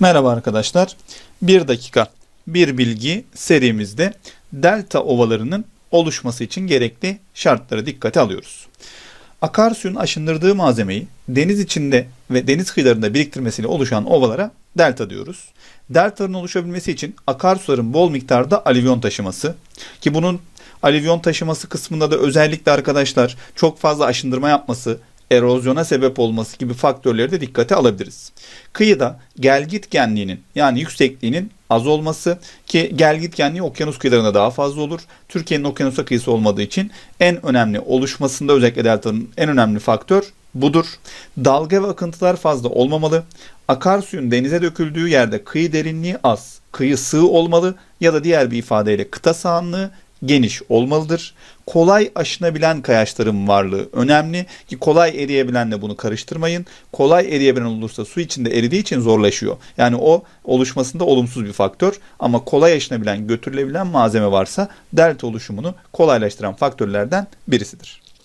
Merhaba arkadaşlar. 1 dakika bir bilgi serimizde delta ovalarının oluşması için gerekli şartları dikkate alıyoruz. Akarsuyun aşındırdığı malzemeyi deniz içinde ve deniz kıyılarında biriktirmesiyle oluşan ovalara delta diyoruz. Deltaların oluşabilmesi için akarsuların bol miktarda alüvyon taşıması ki bunun alüvyon taşıması kısmında da özellikle arkadaşlar çok fazla aşındırma yapması, erozyona sebep olması gibi faktörleri de dikkate alabiliriz. Kıyıda gelgit genliğinin yani yüksekliğinin az olması ki gelgit genliği okyanus kıyılarında daha fazla olur. Türkiye'nin okyanusa kıyısı olmadığı için en önemli oluşmasında özellikle deltanın en önemli faktör budur. Dalga ve akıntılar fazla olmamalı. Akarsuyun denize döküldüğü yerde kıyı derinliği az, kıyı sığ olmalı ya da diğer bir ifadeyle kıta sahanlığı geniş olmalıdır. Kolay aşınabilen kayaçların varlığı önemli ki kolay eriyebilenle bunu karıştırmayın. Kolay eriyebilen olursa su içinde eridiği için zorlaşıyor. Yani o oluşmasında olumsuz bir faktör ama kolay aşınabilen, götürülebilen malzeme varsa delta oluşumunu kolaylaştıran faktörlerden birisidir.